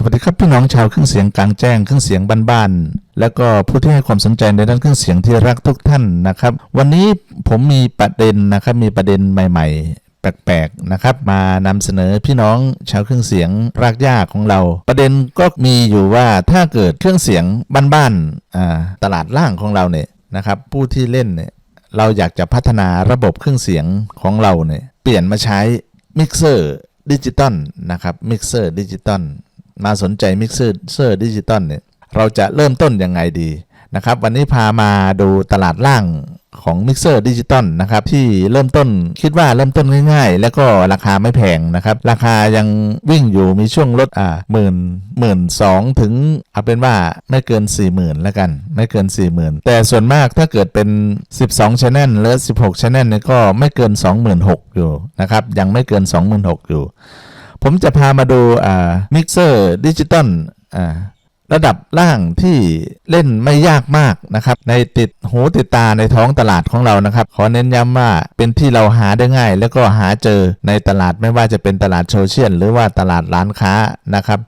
สวัสดีครับพี่น้องชาวเครื่องเสียงกลางแจ้งเครื่องเสียงบ้านๆและก็ผู้ที่ให้ความสนใจในด้านเครื่องเสียงที่รักทุกท่านนะครับ วันนี้ผมมีประเด็นนะครับมีประเด็นใหม่ ๆ แปลกๆนะครับ มานำเสนอพี่น้องชาวเครื่องเสียงรากหญ้าของเรา ประเด็นก็มีอยู่ว่าถ้าเกิดเครื่องเสียงบ้านๆตลาดล่างของเราเนี่ยนะครับผู้ที่เล่นเนี่ยเราอยากจะพัฒนาระบบเครื่องเสียงของเราเนี่ยเปลี่ยนมาใช้มิกเซอร์ดิจิตอลนะครับมิกเซอร์ดิจิตอล มาสนใจมิกเซอร์เซอร์ดิจิตอลเนี่ยเราจะเริ่มต้นยังไงดีนะครับ วันนี้พามาดูตลาดล่างของมิกเซอร์ดิจิตอลนะครับที่เริ่มต้นคิดว่าเริ่มต้นง่ายๆ แล้วก็ราคาไม่แพงนะครับ ราคายังวิ่งอยู่มีช่วงลดอ่าหมื่นหมื่นสองถึงเอาเป็นว่าไม่เกิน 4 0,000แล้วกัน ไม่เกิน 40,000 แต่ส่วนมากถ้าเกิดเป็น 12 Channel หรือ 16 Channel เนี่ยก็ไม่เกิน 26,000อยู่นะครับ ยังไม่เกิน 26,000อยู่ ผมจะพามาดูมิกเซอร์ดิจิตอลระดับล่างที่เล่นไม่ยากมากนะครับ ในติดหูติดตาในท้องตลาดของเรานะครับ ขอเน้นย้ำว่าเป็นที่เราหาได้ง่าย แล้วก็หาเจอในตลาดไม่ว่าจะเป็นตลาดโซเชียลหรือว่าตลาดร้านค้านะครับ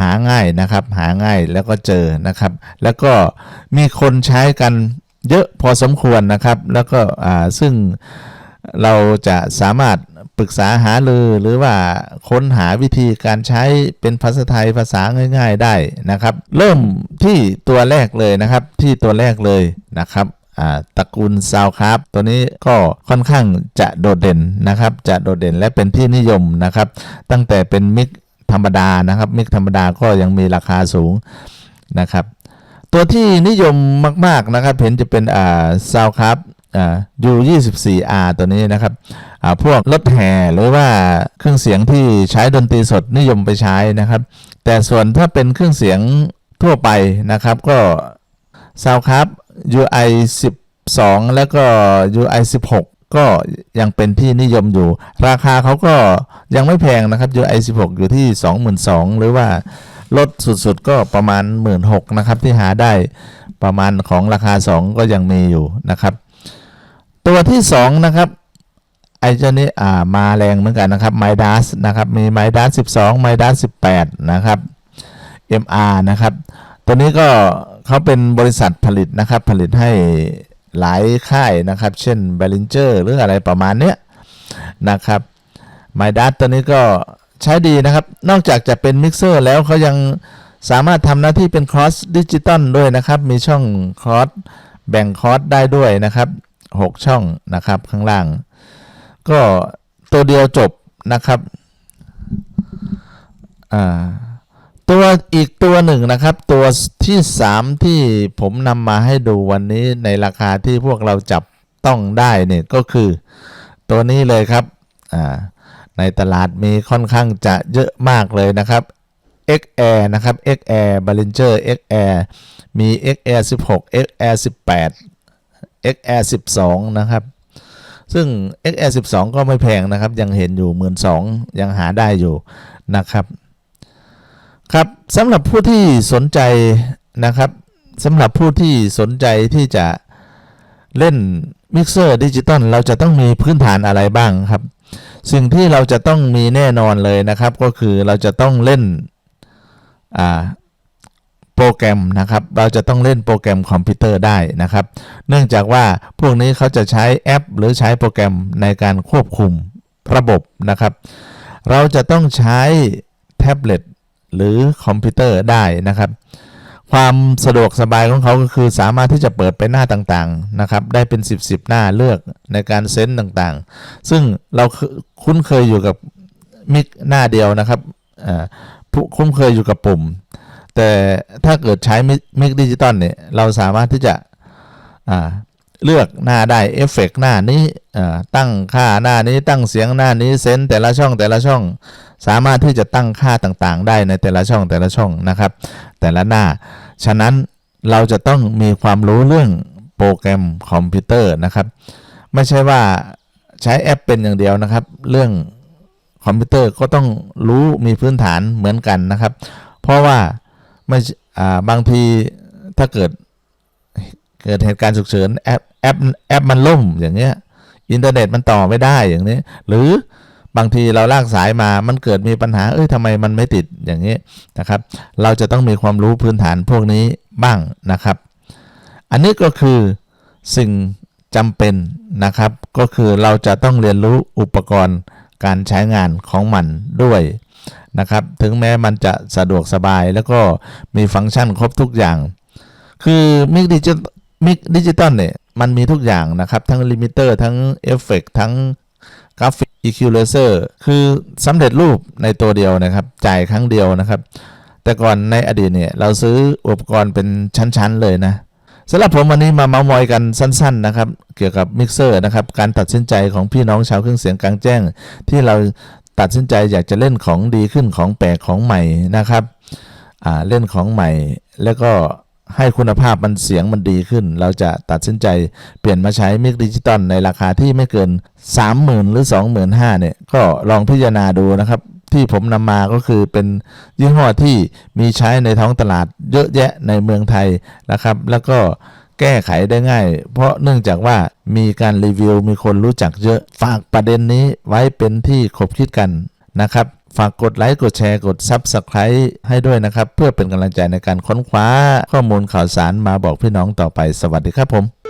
หาง่ายนะครับหาง่ายแล้วก็เจอนะครับ แล้วก็มีคนใช้กันเยอะพอสมควรนะครับ แล้วก็ซึ่งเราจะสามารถ ปรึกษาหารือหรือว่าค้นหาวิธีการใช้เป็นภาษาไทยภาษาง่าย ๆได้นะครับ เริ่มที่ตัวแรกเลยนะครับที่ตัวแรกเลยนะครับตระกูลซาวครับตัวนี้ก็ค่อนข้างจะโดดเด่นนะครับ จะโดดเด่นและเป็นที่นิยมนะครับ ตั้งแต่เป็นมิกธรรมดานะครับ มิกธรรมดาก็ยังมีราคาสูงนะครับ ตัวที่นิยมมาก ๆนะครับ เห็นจะเป็นอ่าซาวครับ U24R ตัวนี้นะครับพวกรถแห่หรือว่าเครื่องเสียงที่ใช้ดนตรีสดนิยมไปใช้นะครับ แต่ส่วนถ้าเป็นเครื่องเสียงทั่วไปนะครับก็ซาวครับ UI 12 แล้วก็ UI 16ก็ยังเป็นที่นิยมอยู่ ราคาเขาก็ยังไม่แพงนะครับ UI 16 อยู่ที่ 22,000หรือว่าลดสุดๆก็ประมาณ 16,000นะครับที่หาได้ประมาณของราคา 2 ก็ยังมีอยู่นะครับ ตัวที่2นะครับไอ้เจ้านี้อ่ามาแรงเหมือนกันนะครับ m i d a s นะครับมี m i d a s 12 m i d a s 18นะครับ MR นะครับ ตัวนี้ก็เขาเป็นบริษัทผลิตนะครับ ผลิตให้หลายค่ายนะครับ เช่น b e l l i n g e r หรืออะไรประมาณเนี้ยนะครับ m i d a s ตัวนี้ก็ใช้ดีนะครับ นอกจากจะเป็นมิกเซอร์แล้วเขายังสามารถทำหน้าที่เป็นคอร์สดิจิตอลด้วยนะครับ มีช่องคอร์สแบ่งคอร์สได้ด้วยนะครับ 6 ช่องนะครับข้างล่าง ก็ตัวเดียวจบนะครับตัวอีกตัวหนึ่งนะครับ ตัวที่ 3 ที่ผมนำมาให้ดูวันนี้ในราคาที่พวกเราจับต้องได้เนี่ยก็คือตัวนี้เลยครับในตลาดมีค่อนข้างจะเยอะมากเลยนะครับ X Air นะครับ X Air b a l l i n g e r X Air มี X Air 16 X Air 18 X Air 12 นะครับ ซึ่ง X Air 12 ก็ไม่แพงนะครับ ยังเห็นอยู่ 1 2ื่นยังหาได้อยู่นะครับครับสำหรับผู้ที่สนใจนะครับสำหรับผู้ที่สนใจที่จะเล่นมิกเซอร์ดิจิตอลเราจะต้องมีพื้นฐานอะไรบ้างครับ สิ่งที่เราจะต้องมีแน่นอนเลยนะครับ ก็คือเราจะต้องเล่นอ่า โปรแกรมนะครับ เราจะต้องเล่นโปรแกรมคอมพิวเตอร์ได้นะครับ เนื่องจากว่าพวกนี้เขาจะใช้แอป หรือใช้โปรแกรมในการควบคุมระบบนะครับ เราจะต้องใช้แท็บเล็ตหรือคอมพิวเตอร์ได้นะครับ ความสะดวกสบายของเขาก็คือสามารถที่จะเปิดไปหน้าต่างๆนะครับ ได้เป็น 10บสหน้าเลือกในการเซนต์ต่างๆ ซึ่งเราคุ้นเคยอยู่กับมิกหน้าเดียวนะครับอ่าคุ้นเคยอยู่กับปุ่ม แต่ถ้าเกิดใช้มิกดิจิตอลเนี่ยเราสามารถที่จะเลือกหน้าได้เอฟเฟกหน้านี้ตั้งค่าหน้านี้ตั้งเสียงหน้านี้เซนแต่ละช่องแต่ละช่อง สามารถที่จะตั้งค่าต่างๆ ได้ในแต่ละช่องแต่ละช่องนะครับ แต่ละหน้า ฉะนั้นเราจะต้องมีความรู้เรื่องโปรแกรมคอมพิวเตอร์นะครับ ไม่ใช่ว่าใช้แอปเป็นอย่างเดียวนะครับ เรื่องคอมพิวเตอร์ก็ต้องรู้มีพื้นฐานเหมือนกันนะครับ เพราะว่า ไม่อ่าบางทีถ้าเกิดเกิดเหตุการณ์ฉุกเฉินแอปแอปแอปมันล่มอย่างเงี้ยอินเทอร์เน็ตมันต่อไม่ได้อย่างนี้ หรือบางทีเราลากสายมามันเกิดมีปัญหาเอ้ยทำไมมันไม่ติดอย่างนี้นะครับ เราจะต้องมีความรู้พื้นฐานพวกนี้บ้างนะครับ อันนี้ก็คือสิ่งจำเป็นนะครับ ก็คือเราจะต้องเรียนรู้อุปกรณ์การใช้งานของมันด้วย นะครับ ถึงแม้มันจะสะดวกสบายแล้วก็มีฟังก์ชันครบทุกอย่าง คือมิกดิจิมิกดิจิตอลเนี่ย มันมีทุกอย่างนะครับ ทั้งลิมิเตอร์ทั้งเอฟเฟกทั้งกราฟิก equalizer คือสำเร็จรูปในตัวเดียวนะครับ จ่ายครั้งเดียวนะครับ แต่ก่อนในอดีตเนี่ย เราซื้ออุปกรณ์เป็นชั้น ๆ เลยนะสำหรับผมวันนี้มาเมาส์มอยกันสั้น ๆ นะครับ เกี่ยวกับมิกเซอร์นะครับ การตัดสินใจของพี่น้องชาวเครื่องเสียงกลางแจ้ง ที่เรา ตัดสินใจอยากจะเล่นของดีขึ้นของแปลกของใหม่นะครับเล่นของใหม่แล้วก็ให้คุณภาพมันเสียงมันดีขึ้น เราจะตัดสินใจเปลี่ยนมาใช้มิกดิจิตอลในราคาที่ไม่เกิน 30,000 หรือ 25,000เนี่ยก็ลองพิจารณาดูนะครับ ที่ผมนำมาก็คือเป็นยี่ห้อที่มีใช้ในท้องตลาดเยอะแยะในเมืองไทยนะครับ แล้วก็ แก้ไขได้ง่าย เพราะเนื่องจากว่ามีการรีวิวมีคนรู้จักเยอะ ฝากประเด็นนี้ไว้เป็นที่คบคิดกันนะครับ ฝากกดไลค์กดแชร์กด Subscribe ให้ด้วยนะครับ เพื่อเป็นกำลังใจในการค้นคว้าข้อมูลข่าวสารมาบอกพี่น้องต่อไปสวัสดีครับผม